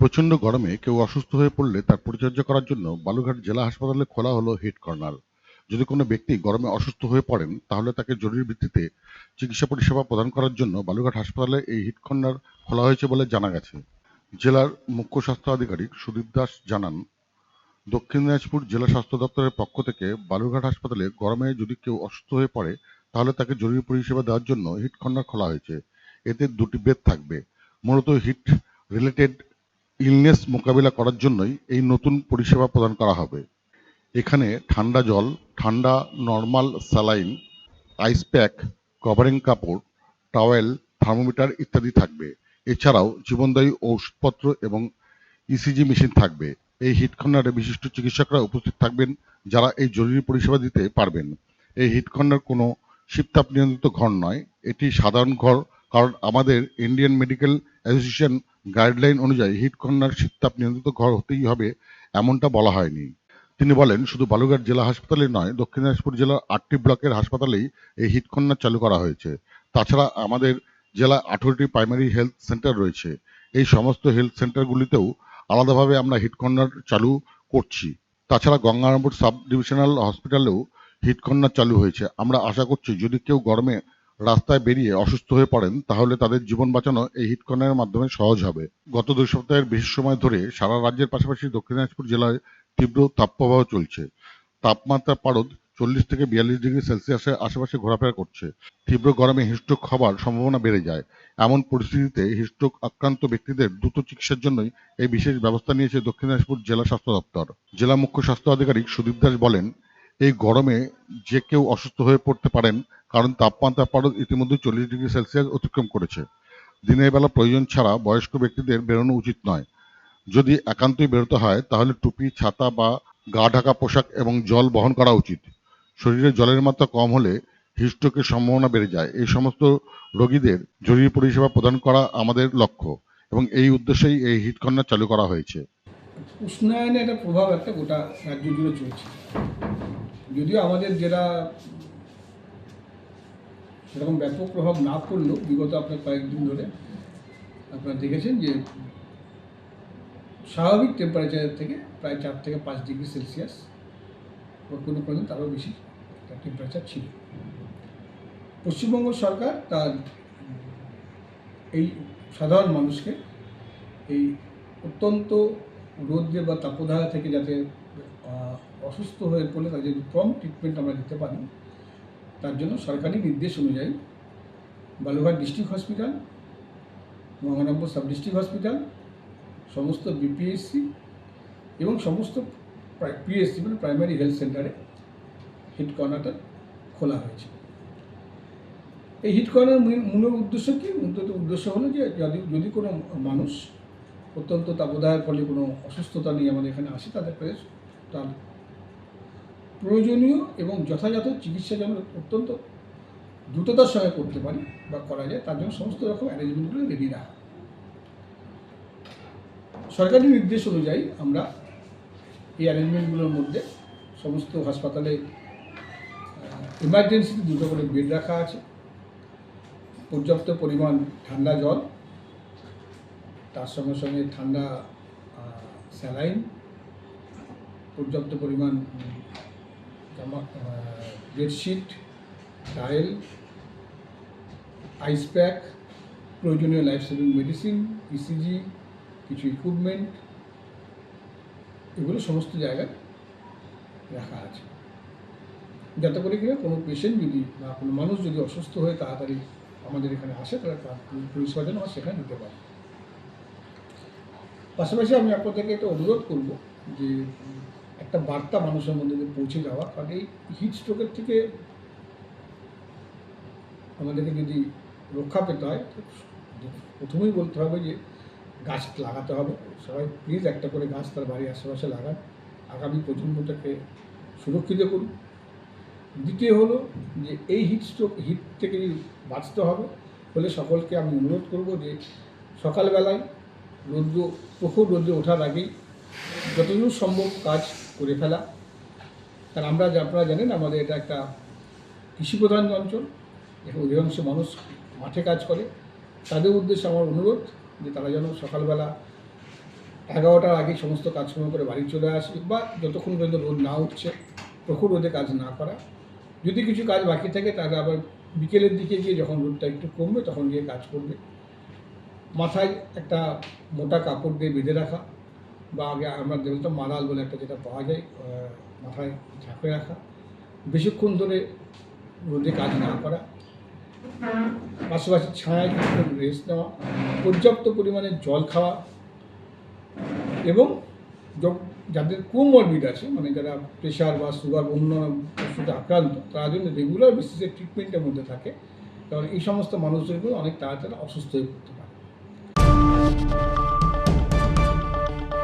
প্রচণ্ড গরমে কেউ অসুস্থ হয়ে পড়লে তার পরিচর্যা করার জন্য বালুরঘাট জেলা হাসপাতালে খোলা হলো হিট কর্নার। যদি কোনো ব্যক্তি গরমে অসুস্থ হয়ে পড়েন, তাহলে তাকে জরুরি ভিত্তিতে চিকিৎসা পরিষেবা প্রদান করার জন্য বালুঘাট হাসপাতালে এই হিট কর্নার খোলা হয়েছে বলে জানা গেছে। জেলার মুখ্য স্বাস্থ্য আধিকারিক সুদীপ দাস জানান, দক্ষিণ দিনাজপুর জেলা স্বাস্থ্য দপ্তরের পক্ষ থেকে বালুরঘাট হাসপাতালে গরমে যদি কেউ অসুস্থ হয়ে পড়ে, তাহলে তাকে জরুরি পরিষেবা দেওয়ার জন্য হিট কর্নার খোলা হয়েছে। এতে দুটি বেড থাকবে। মূলত হিট রিলেটেড ইলনেস মোকাবিলা করার জন্যই এই নতুন পরিষেবা প্রদান করা হবে। এখানে ঠান্ডা জল, ঠান্ডা normal saline ice pack covering কাপড় টাওয়েল থার্মোমিটার ইত্যাদি থাকবে। এছাড়াও জীবনদায়ী ওষুধপত্র এবং ইসিজি মেশিন থাকবে। এই হিট কর্নারে বিশিষ্ট চিকিৎসকরা উপস্থিত থাকবেন যারা এই জরুরি পরিষেবা দিতে পারবেন। এই হিট কর্নার কোনো শীততাপ নিয়ন্ত্রিত ঘর নয়। এটি সাধারণ ঘর, কারণ আমাদের ইন্ডিয়ান মেডিকেল অ্যাসোসিয়েশন গাইডলাইন অনুযায়ী হিট কর্নার শীততাপ নিয়ন্ত্রিত ঘর হতেই হবে, এমনটা বলা হয়নি। তিনি বলেন, শুধু বালুরঘাট জেলা হাসপাতালে নয়, দক্ষিণ দিনাজপুর জেলার আটটি ব্লকের হাসপাতালেই এই হিট কর্নার চালু করা হয়েছে। তাছাড়া আমাদের জেলা আঠারোটি প্রাইমারি হেলথ সেন্টার রয়েছে। এই সমস্ত হেলথ সেন্টারগুলিতেও আলাদাভাবে আমরা হিট কর্নার চালু করছি। তাছাড়া গঙ্গারামপুর সাব ডিভিশনাল হসপিটালেও হিট কর্নার চালু হয়েছে। আমরা আশা করছি, যদি কেউ গরমে রাস্তায় বেরিয়ে অসুস্থ হয়ে পড়েন, তাহলে তাদের জীবন বাঁচানো এই হিট কর্নারের মাধ্যমে সহজ হবে। গত দুই সপ্তাহের বেশি সময় ধরে সারা রাজ্যের পাশাপাশি দক্ষিণ দিনাজপুর জেলায় তীব্র তাপপ্রবাহ চলছে। তাপমাত্রা পারদ চল্লিশ থেকে বিয়াল্লিশ ডিগ্রি সেলসিয়াসের আশেপাশে ঘোরাফেরা করছে। তীব্র গরমে হিস্ট্রোক হবার সম্ভাবনা বেড়ে যায়। এমন পরিস্থিতিতে হিস্ট্রোক আক্রান্ত ব্যক্তিদের দ্রুত চিকিৎসার জন্যই এই বিশেষ ব্যবস্থা নিয়েছে দক্ষিণ দিনাজপুর জেলা স্বাস্থ্য দপ্তর। জেলা মুখ্য স্বাস্থ্য আধিকারিক সুদীপ দাস বলেন, এই গরমে যে কেউ অসুস্থ হয়ে পড়তে পারেন কারণ তাপমাত্রা পারদ ইতিমধ্যে চল্লিশ ডিগ্রি সেলসিয়াস অতিক্রম করেছে। দিনের বেলা প্রয়োজন ছাড়া বয়স্ক ব্যক্তিদের বেরোনো উচিত নয়। যদি একান্তই বেরোতে হয়, তাহলে টুপি, ছাতা বা গা ঢাকা পোশাক এবং জল বহন করা উচিত। শরীরে জলের মাত্রা কম হলে হিস্ট্রোকের সম্ভাবনা বেড়ে যায়। এই সমস্ত রোগীদের জরুরি পরিষেবা প্রদান করা আমাদের লক্ষ্য এবং এই উদ্দেশ্যেই এই হিট কর্নার চালু করা হয়েছে। উষ্ণায়নের একটা প্রভাব একটা গোটা রাজ্য জুড়ে চলছে। যদিও আমাদের জেলা সেরকম ব্যাপক প্রভাব না পড়লেও বিগত আপনার কয়েকদিন ধরে আপনারা দেখেছেন যে স্বাভাবিক টেম্পারেচারের থেকে প্রায় চার থেকে পাঁচ ডিগ্রি সেলসিয়াস কোনো কোনো তারও বেশি একটা টেম্পারেচার ছিল। পশ্চিমবঙ্গ সরকার তার এই সাধারণ মানুষকে এই অত্যন্ত রৌদ্রে বা তাপদাহ থেকে যাতে অসুস্থ হয়ে পড়লে তাদের কম ট্রিটমেন্ট আমরা দিতে পারি। তার জন্য সরকারি নির্দেশ অনুযায়ী বালুঘাট ডিস্ট্রিক্ট হসপিটাল মহানগর সাব ডিস্ট্রিক্ট হসপিটাল, সমস্ত বিপিএসসি এবং সমস্ত পিএসসি মানে প্রাইমারি হেলথ সেন্টারে হিট কর্নারটা খোলা হয়েছে। এই হিট কর্নার মূল উদ্দেশ্য কি? মূলত উদ্দেশ্য হলো যে যদি যদি কোনো মানুষ অত্যন্ত তাপদায়ের ফলে কোনো অসুস্থতা নিয়ে আমাদের এখানে আসে, তাদের তার প্রয়োজনীয় এবং যথাযথ চিকিৎসা যেন অত্যন্ত দ্রুততার সঙ্গে করতে পারি বা করা যায়, তার জন্য সমস্ত রকম অ্যারেঞ্জমেন্টগুলো রেডি রাখা। সরকারি নির্দেশ অনুযায়ী আমরা এই অ্যারেঞ্জমেন্টগুলোর মধ্যে সমস্ত হাসপাতালে ইমার্জেন্সিতে দুটো করে বেড রাখা আছে। পর্যাপ্ত পরিমাণ ঠান্ডা জল, তার সঙ্গে সঙ্গে ঠান্ডা স্যালাইন, পর্যাপ্ত পরিমাণ বেডশিট টাইল আইস প্যাক প্রয়োজনীয় লাইফ সেভিং মেডিসিন ইসিজি কিছু ইকুইপমেন্ট এগুলো সমস্ত জায়গায় রাখা আছে। যাতে করে কিনা কোনো পেশেন্ট যদি বা কোনো মানুষ যদি অসুস্থ হয়ে তাড়াতাড়ি আমাদের এখানে আসে, তাহলে তার পরিষেবা যেন সেখানে নিতে পারে। পাশাপাশি আমি আপনাদেরকে একটা অনুরোধ করব যে একটা বার্তা মানুষের মধ্যে পৌঁছে যাওয়া। কারণ এই হিট স্ট্রোকের থেকে আমাদেরকে যদি রক্ষা পেতে হয় প্রথমেই বলতে হবে যে গাছ লাগাতে হবে। সবাই প্লিজ একটা করে গাছ তার বাড়ির আশেপাশে লাগান। আগামী প্রজন্মটাকে সুরক্ষিত করুন। দ্বিতীয় হলো যে এই হিট স্ট্রোক হিট থেকে বাঁচতে হবে ফলে সকলকে আমি অনুরোধ করব যে সকালবেলায় রৌদ্র, প্রখর রৌদ্রে ওঠার আগেই যতদূর সম্ভব কাজ করে ফেলা। কারণ আমরা আপনারা জানেন আমাদের এটা একটা কৃষিপ্রধান অঞ্চল এখানে অধিকাংশ মানুষ মাঠে কাজ করে। তাদের উদ্দেশ্যে আমার অনুরোধ যে তারা যেন সকালবেলা এগারোটার আগে সমস্ত কাজকর্ম করে বাড়ি চলে আসি, বা যতক্ষণ পর্যন্ত রোদ না উঠছে, প্রখর রোদে কাজ না করা। যদি কিছু কাজ বাকি থাকে, তাহলে আবার বিকেলের দিকে গিয়ে যখন রোদটা একটু কমবে, তখন গিয়ে কাজ করবে। মাথায় একটা মোটা কাপড় দিয়ে বেঁধে রাখা বা আগে আমরা বলতাম মারাল বলে একটা যেটা পাওয়া যায় মাথায় ঝাঁপে রাখা। বেশিক্ষণ ধরে রোদে কাজ না করা। পাশাপাশি ছায়ায় রেস্ট নেওয়া, পর্যাপ্ত পরিমাণে জল খাওয়া এবং যাদের কোমরবিড আছে মানে যারা প্রেশার বা সুগার অন্য ওষুধে আক্রান্ত, তারা জন্য রেগুলার বেসিসে ট্রিটমেন্টের মধ্যে থাকে। কারণ এই সমস্ত মানুষদের অনেক তাড়াতাড়ি অসুস্থ হয়ে পড়তে পারে।